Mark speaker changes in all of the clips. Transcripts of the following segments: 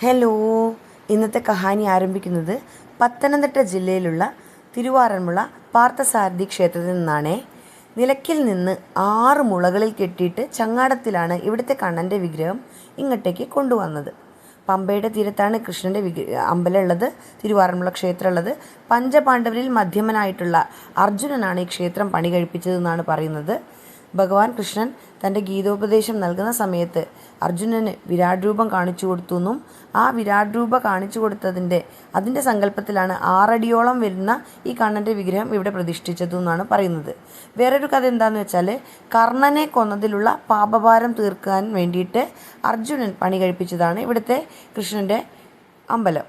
Speaker 1: Hello. ഇന്നത്തെ കഹാനി ആരംഭിക്കുന്നത് പത്തനംതിട്ട ജില്ലയിലുള്ള തിരുവാറന്മുള പാർത്ഥസാരഥി ക്ഷേത്രത്തിൽ നിന്നാണ്. നിലക്കിൽ നിന്ന് ആറ് മുളകളിൽ കെട്ടിയിട്ട് ചങ്ങാടത്തിലാണ് ഇവിടുത്തെ കണ്ണന്റെ വിഗ്രഹം ഇങ്ങോട്ടേക്ക് കൊണ്ടുവന്നത്. പമ്പയുടെ തീരത്താണ് കൃഷ്ണന്റെ വിഗ്ര അമ്പലമുള്ളത് തിരുവാറന്മുള ക്ഷേത്രമുള്ളത്. പഞ്ചപാണ്ഡവരിൽ മധ്യമനായിട്ടുള്ള അർജുനനാണ് ഈ ക്ഷേത്രം പണി കഴിപ്പിച്ചതെന്നാണ് പറയുന്നത്. ഭഗവാൻ കൃഷ്ണൻ തന്റെ ഗീതോപദേശം നൽകുന്ന സമയത്ത് അർജുനന് വിരാട് രൂപം കാണിച്ചു കൊടുത്തു എന്നും ആ വിരാട് രൂപ കാണിച്ചു കൊടുത്തതിന്റെ അതിന്റെ സങ്കല്പത്തിലാണ് ആറടിയോളം വരുന്ന ഈ കണ്ണന്റെ വിഗ്രഹം ഇവിടെ പ്രതിഷ്ഠിച്ചതും എന്നാണ് പറയുന്നത്. വേറൊരു കഥ എന്താണെന്ന് വെച്ചാൽ കർണനെ കൊന്നതിലുള്ള പാപഭാരം തീർക്കാൻ വേണ്ടിയിട്ട് അർജുനൻ പണി കഴിപ്പിച്ചതാണ് ഇവിടുത്തെ കൃഷ്ണന്റെ അമ്പലം.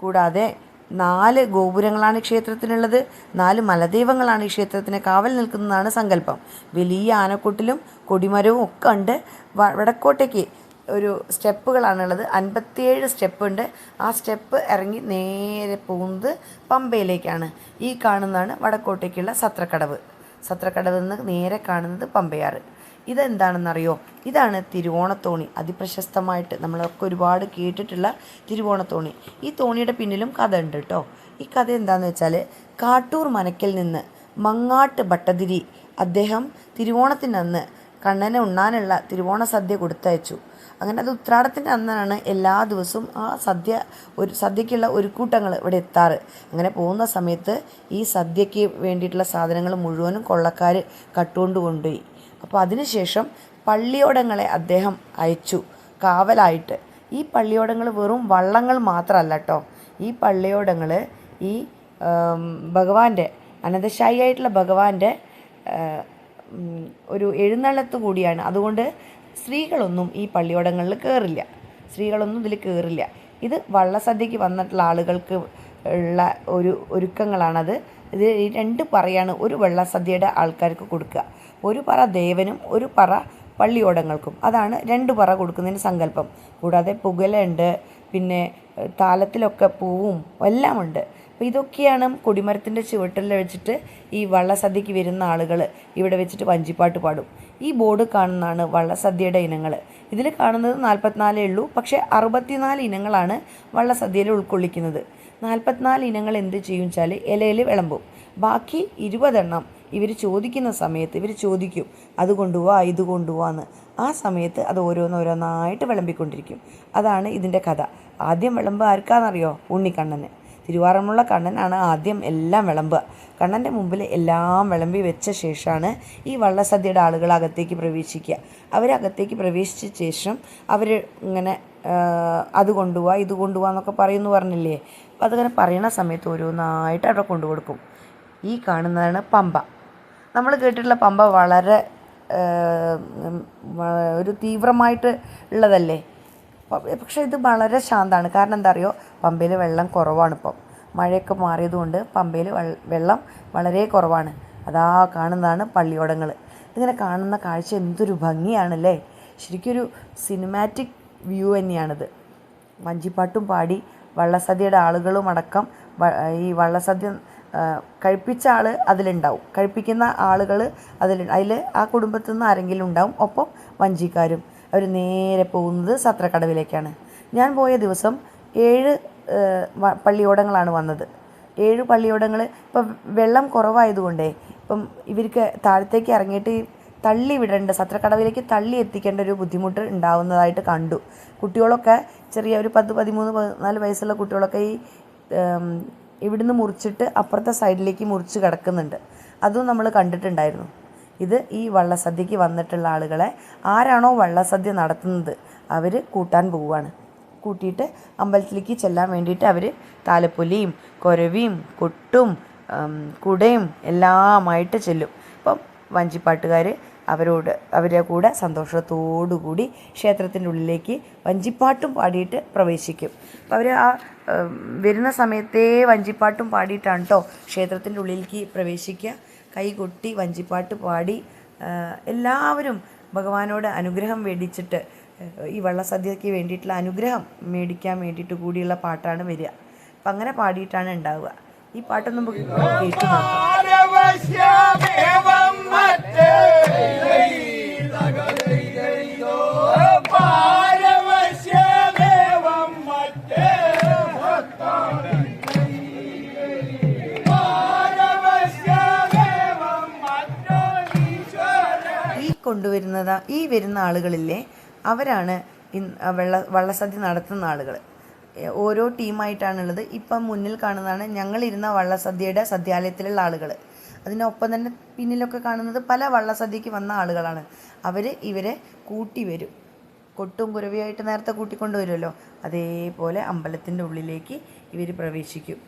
Speaker 1: കൂടാതെ നാല് ഗോപുരങ്ങളാണ് ക്ഷേത്രത്തിനുള്ളത്. നാല് മലദൈവങ്ങളാണ് ഈ ക്ഷേത്രത്തിന് കാവൽ നിൽക്കുന്നതാണ് സങ്കല്പം. വലിയ ആനക്കൂട്ടിലും കൊടിമരവും ഒക്കെ ഉണ്ട്. വടക്കോട്ടേക്ക് ഒരു സ്റ്റെപ്പുകളാണുള്ളത്. അൻപത്തിയേഴ് സ്റ്റെപ്പ് ഉണ്ട് ആ സ്റ്റെപ്പ് ഇറങ്ങി നേരെ പോകുന്നത് പമ്പയിലേക്കാണ്. ഈ കാണുന്നതാണ് വടക്കോട്ടേക്കുള്ള സത്രക്കടവ്. സത്രക്കടവ് നിന്ന് നേരെ കാണുന്നത് പമ്പയാറ്. ഇതെന്താണെന്നറിയോ? ഇതാണ് തിരുവോണത്തോണി. അതിപ്രശസ്തമായിട്ട് നമ്മളൊക്കെ ഒരുപാട് കേട്ടിട്ടുള്ള തിരുവോണത്തോണി. ഈ തോണിയുടെ പിന്നിലും കഥ ഉണ്ട് കേട്ടോ. ഈ കഥ എന്താണെന്ന് വെച്ചാൽ കാട്ടൂർ മനക്കിൽ നിന്ന് മങ്ങാട്ട് ഭട്ടതിരി അദ്ദേഹം തിരുവോണത്തിനന്ന് കണ്ണനെ ഉണ്ണാനുള്ള തിരുവോണ സദ്യ കൊടുത്തയച്ചു. അങ്ങനെ അത് ഉത്രാടത്തിന്റെ അന്നാണ് എല്ലാ ദിവസവും ആ സദ്യ ഒരു സദ്യക്കുള്ള ഒരു കൂട്ടങ്ങൾ ഇവിടെ എത്താറ്. അങ്ങനെ പോകുന്ന സമയത്ത് ഈ സദ്യയ്ക്ക് വേണ്ടിയിട്ടുള്ള സാധനങ്ങൾ മുഴുവനും കൊള്ളക്കാർ കട്ടുകൊണ്ട് കൊണ്ടുപോയി. അപ്പോൾ അതിനുശേഷം പള്ളിയോടങ്ങളെ അദ്ദേഹം അയച്ചു കാവലായിട്ട്. ഈ പള്ളിയോടങ്ങൾ വെറും വള്ളങ്ങൾ മാത്രമല്ല കേട്ടോ ഈ പള്ളിയോടങ്ങൾ ഈ ഭഗവാന്റെ അനന്തശായി ആയിട്ടുള്ള ഭഗവാന്റെ ഒരു എഴുന്നള്ളത്ത് കൂടിയാണ്. അതുകൊണ്ട് സ്ത്രീകളൊന്നും ഈ പള്ളിയോടങ്ങളിൽ കയറില്ല സ്ത്രീകളൊന്നും ഇതിൽ കയറില്ല ഇത് വള്ളസദ്യക്ക് വന്നിട്ടുള്ള ആളുകൾക്ക് ഉള്ള ഒരു ഒരുക്കങ്ങളാണത്. ഇത് രണ്ട് പറയാണ് ഒരു വെള്ളസദ്യയുടെ ആൾക്കാർക്ക് കൊടുക്കുക. ഒരു പറ ദേവനും ഒരു പറ പള്ളിയോടങ്ങൾക്കും. അതാണ് രണ്ട് പറ കൊടുക്കുന്നതിന് സങ്കല്പം. കൂടാതെ പുകലുണ്ട് പിന്നെ താലത്തിലൊക്കെ പൂവും എല്ലാമുണ്ട്. അപ്പം അപ്പോൾ ഇതൊക്കെയാണ് കൊടിമരത്തിന്റെ ചുവട്ടിൽ വെച്ചിട്ട് ഈ വള്ളസദ്യക്ക് വരുന്ന ആളുകൾ ഇവിടെ വെച്ചിട്ട് വഞ്ചിപ്പാട്ട് പാടും. ഈ ബോർഡ് കാണുന്നതാണ് വള്ളസദ്യയുടെ ഇനങ്ങൾ ഇതിൽ കാണുന്നത് നാൽപ്പത്തിനാലേ ഉള്ളൂ. പക്ഷേ അറുപത്തിനാല് ഇനങ്ങളാണ് വള്ളസദ്യയിൽ ഉൾക്കൊള്ളിക്കുന്നത്. നാൽപ്പത്തിനാല് ഇനങ്ങൾ എന്ത് ചെയ്യും വെച്ചാൽ ഇലയിൽ വിളമ്പും. ബാക്കി ഇരുപതെണ്ണം ഇവർ ചോദിക്കുന്ന സമയത്ത് ഇവർ ചോദിക്കും അത് കൊണ്ടുപോവാ ഇത് കൊണ്ടുപോവാന്ന് ആ സമയത്ത് അത് ഓരോന്നോരോന്നായിട്ട് വിളമ്പിക്കൊണ്ടിരിക്കും. അതാണ് ഇതിന്റെ കഥ. ആദ്യം വിളമ്പ് ആർക്കാണെന്നറിയോ ഉണ്ണിക്കണ്ണന്. തിരുവാറമുള്ള കണ്ണനാണ് ആദ്യം എല്ലാം വിളമ്പുക. കണ്ണന്റെ മുമ്പിൽ എല്ലാം വിളമ്പി വെച്ച ശേഷമാണ് ഈ വള്ളസദ്യയുടെ ആളുകൾ അകത്തേക്ക് പ്രവേശിക്കുക. അവരകത്തേക്ക് പ്രവേശിച്ച ശേഷം അവർ ഇങ്ങനെ അത് കൊണ്ടുപോവാ ഇത് കൊണ്ടുപോവാ എന്നൊക്കെ പറയുന്നു പറഞ്ഞില്ലേ? അപ്പം അതങ്ങനെ പറയുന്ന സമയത്ത് ഓരോന്നായിട്ട് അവിടെ കൊണ്ടുകൊടുക്കും. ഈ കാണുന്നതാണ് പമ്പ. നമ്മൾ കേട്ടിട്ടുള്ള പമ്പ വളരെ ഒരു തീവ്രമായിട്ട് ഉള്ളതല്ലേ? പക്ഷേ ഇത് വളരെ ശാന്താണ്. കാരണം എന്താ അറിയോ? പമ്പയിൽ വെള്ളം കുറവാണ് ഇപ്പം. മഴയൊക്കെ മാറിയതുകൊണ്ട് പമ്പയിൽ വെള്ളം വളരെ കുറവാണ്. അതാ കാണുന്നതാണ് പള്ളിയോടങ്ങൾ. ഇങ്ങനെ കാണുന്ന കാഴ്ച എന്തൊരു ഭംഗിയാണല്ലേ? ശരിക്കൊരു സിനിമാറ്റിക് വ്യൂ തന്നെയാണിത്. വഞ്ചിപ്പാട്ടും പാടി വള്ളസദ്യയുടെ ആളുകളും അടക്കം ഈ വള്ളസദ്യ കഴിപ്പിച്ച ആൾ അതിലുണ്ടാവും. കഴിപ്പിക്കുന്ന ആളുകൾ അതിൽ അതിൽ ആ കുടുംബത്തിൽ നിന്ന് ആരെങ്കിലും ഉണ്ടാവും. ഒപ്പം വഞ്ചിക്കാരും. അവർ നേരെ പോകുന്നത് സത്രക്കടവിലേക്കാണ്. ഞാൻ പോയ ദിവസം ഏഴ് പള്ളിയോടങ്ങളാണ് വന്നത്. ഏഴ് പള്ളിയോടങ്ങൾ ഇപ്പം വെള്ളം കുറവായതുകൊണ്ടേ ഇപ്പം ഇവർക്ക് താഴത്തേക്ക് ഇറങ്ങിയിട്ട് തള്ളി വിടേണ്ട സത്രക്കടവിലേക്ക് തള്ളി എത്തിക്കേണ്ട ഒരു ബുദ്ധിമുട്ട് ഉണ്ടാവുന്നതായിട്ട് കണ്ടു. കുട്ടികളൊക്കെ ചെറിയ ഒരു പത്ത് പതിമൂന്ന് പതിനാല് വയസ്സുള്ള കുട്ടികളൊക്കെ ഈ ഇവിടുന്ന് മുറിച്ചിട്ട് അപ്പുറത്തെ സൈഡിലേക്ക് മുറിച്ച് കിടക്കുന്നുണ്ട്. അതും നമ്മൾ കണ്ടിട്ടുണ്ടായിരുന്നു. ഇത് ഈ വള്ളസദ്യക്ക് വന്നിട്ടുള്ള ആളുകളെ ആരാണോ വള്ളസദ്യ നടത്തുന്നത് അവർ കൂട്ടാൻ പോവുകയാണ്. കൂട്ടിയിട്ട് അമ്പലത്തിലേക്ക് ചെല്ലാൻ വേണ്ടിയിട്ട് അവർ താലപ്പൊലിയും കൊരവിയും കൊട്ടും കുടയും എല്ലാമായിട്ട് ചെല്ലും. അപ്പം വഞ്ചിപ്പാട്ടുകാർ അവരോട് അവരെ കൂടെ സന്തോഷത്തോടുകൂടി ക്ഷേത്രത്തിന്റെ ഉള്ളിലേക്ക് വഞ്ചിപ്പാട്ടും പാടിയിട്ട് പ്രവേശിക്കും. അപ്പോൾ അവർ ആ വരുന്ന സമയത്തേ വഞ്ചിപ്പാട്ടും പാടിയിട്ടാണ് കേട്ടോ ക്ഷേത്രത്തിന്റെ ഉള്ളിലേക്ക് പ്രവേശിക്കുക. കൈകൊട്ടി വഞ്ചിപ്പാട്ട് പാടി എല്ലാവരും ഭഗവാനോട് അനുഗ്രഹം മേടിച്ചിട്ട് ഈ വള്ളസദ്യക്ക് വേണ്ടിയിട്ടുള്ള അനുഗ്രഹം മേടിക്കാൻ വേണ്ടിയിട്ട് കൂടിയുള്ള പാട്ടാണ് വരിക. അപ്പം അങ്ങനെ പാടിയിട്ടാണ് ഉണ്ടാവുക. ഈ പാട്ടൊന്നും കേട്ടു കൊണ്ടുവരുന്നത് ഈ വരുന്ന ആളുകളില്ലേ അവരാണ് വെള്ള വള്ളസദ്യ നടത്തുന്ന ആളുകൾ ഓരോ ടീമായിട്ടാണുള്ളത്. ഇപ്പം മുന്നിൽ കാണുന്നതാണ് ഞങ്ങളിരുന്ന വള്ളസദ്യയുടെ സദ്യാലയത്തിലുള്ള ആളുകൾ അതിനൊപ്പം തന്നെ പിന്നിലൊക്കെ കാണുന്നത് പല വള്ളസദ്യക്ക് വന്ന ആളുകളാണ്. അവർ ഇവരെ കൂട്ടി വരും. കൊട്ടും കുരവിയായിട്ട് നേരത്തെ കൂട്ടിക്കൊണ്ടുവരുമല്ലോ. അതേപോലെ അമ്പലത്തിന്റെ ഉള്ളിലേക്ക് ഇവർ പ്രവേശിക്കും.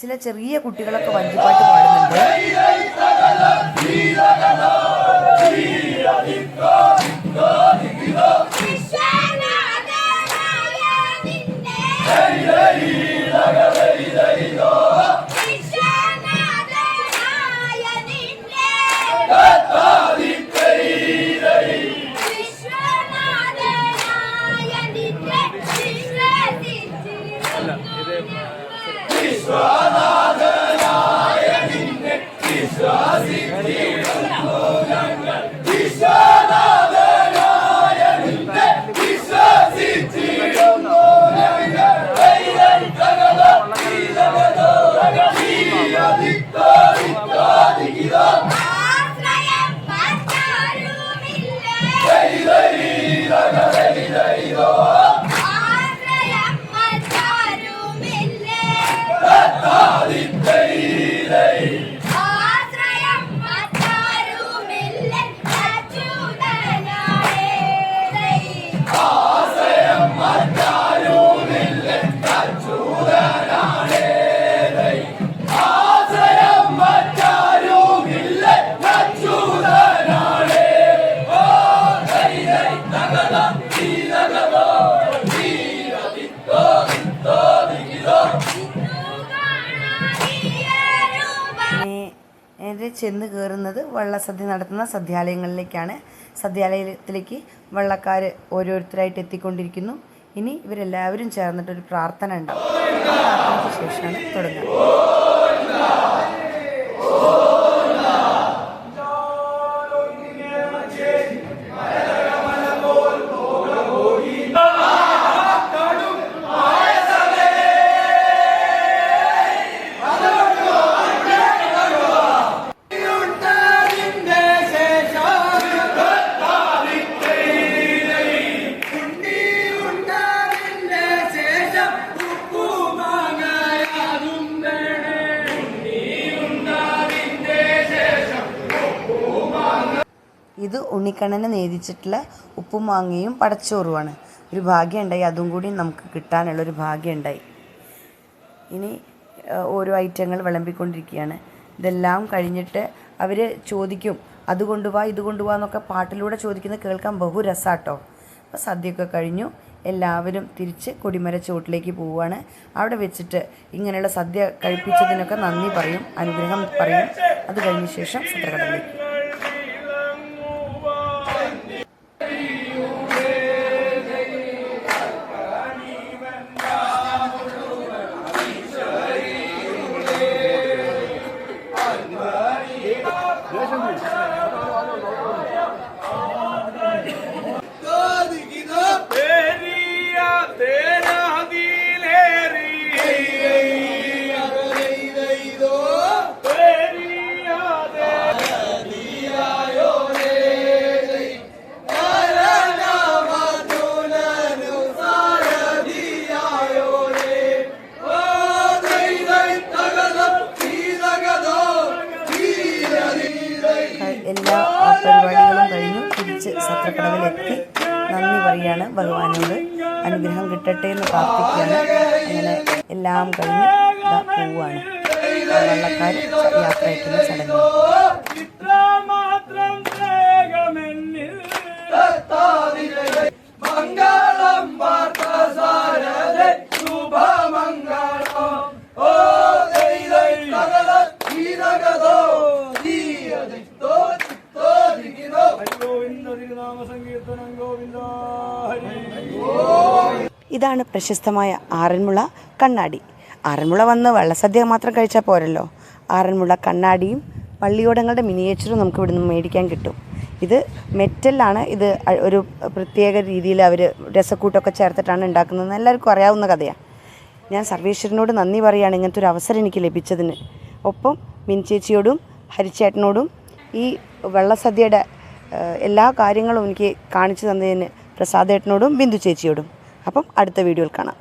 Speaker 1: ചില ചെറിയ കുട്ടികളൊക്കെ വഞ്ചിപ്പാട്ട് പാടുന്നുണ്ട്.
Speaker 2: Go, go.
Speaker 1: നേരെ ചെന്ന് കയറുന്നത് വള്ളസദ്യ നടത്തുന്ന സദ്യാലയങ്ങളിലേക്കാണ്. സദ്യാലയത്തിലേക്ക് വള്ളക്കാർ ഓരോരുത്തരായിട്ട് എത്തിക്കൊണ്ടിരിക്കുന്നു. ഇനി ഇവരെല്ലാവരും ചേർന്നിട്ടൊരു പ്രാർത്ഥന ഉണ്ടാവും. പ്രാർത്ഥനയ്ക്ക് ശേഷമാണ് തുടങ്ങുക. ഇത് ഉണ്ണിക്കണ്ണന് നേദിച്ചിട്ടുള്ള ഉപ്പും മാങ്ങയും പടച്ചോറുമാണ് ഒരു ഭാഗ്യം ഉണ്ടായി അതും കൂടി നമുക്ക് കിട്ടാനുള്ളൊരു ഭാഗ്യം ഉണ്ടായി ഇനി ഓരോ ഐറ്റങ്ങൾ വിളമ്പിക്കൊണ്ടിരിക്കുകയാണ്. ഇതെല്ലാം കഴിഞ്ഞിട്ട് അവർ ചോദിക്കും അത് കൊണ്ടുപോവാ ഇത് കൊണ്ടുപോവാ എന്നൊക്കെ പാട്ടിലൂടെ ചോദിക്കുന്നത് കേൾക്കാൻ ബഹു രസാട്ടോ. അപ്പോൾ സദ്യയൊക്കെ കഴിഞ്ഞു. എല്ലാവരും തിരിച്ച് കൊടിമര ചുവട്ടിലേക്ക് പോവുകയാണ് അവിടെ വെച്ചിട്ട് ഇങ്ങനെയുള്ള സദ്യ കഴിപ്പിച്ചതിനൊക്കെ നന്ദി പറയും അനുഗ്രഹം പറയും. അത് കഴിഞ്ഞ ശേഷം ചിത്രകടയിലേക്ക് പരിപാടികളും കഴിഞ്ഞു. തിരിച്ച് സത്രക്കടവിലെത്തി നന്ദി പറയാണ് ഭഗവാനോട്. അനുഗ്രഹം കിട്ടട്ടെ എന്ന് പ്രാർത്ഥിക്കുകയാണ്. അങ്ങനെ എല്ലാം കഴിഞ്ഞ് പോവുകയാണ് വള്ളക്കാർ യാത്ര അയക്കുന്ന ചടങ്ങ്. ഇതാണ് പ്രശസ്തമായ ആറന്മുള കണ്ണാടി. ആറന്മുള വന്ന് വള്ളസദ്യ മാത്രം കഴിച്ചാൽ പോരല്ലോ. ആറന്മുള കണ്ണാടിയും പള്ളിയോടങ്ങളുടെ മിനിയേച്ചറും നമുക്ക് ഇവിടുന്ന് മേടിക്കാൻ കിട്ടും. ഇത് മെറ്റലാണ് ഇത് ഒരു പ്രത്യേക രീതിയിൽ അവർ രസക്കൂട്ടൊക്കെ ചേർത്തിട്ടാണ് ഉണ്ടാക്കുന്നത് എല്ലാവർക്കും അറിയാവുന്ന കഥയാണ് ഞാൻ സർവേശ്വരനോട് നന്ദി പറയുകയാണ് ഇങ്ങനത്തെ ഒരു അവസരം എനിക്ക് ലഭിച്ചതിന്. ഒപ്പം മിൻചേച്ചിയോടും ഹരിച്ചേട്ടനോടും ഈ വെള്ളസദ്യയുടെ എല്ലാ കാര്യങ്ങളും എനിക്ക് കാണിച്ചു തന്നതിന് പ്രസാദേട്ടനോടും ബിന്ദു ചേച്ചിയോടും. അപ്പം അടുത്ത വീഡിയോയിൽ കാണാം.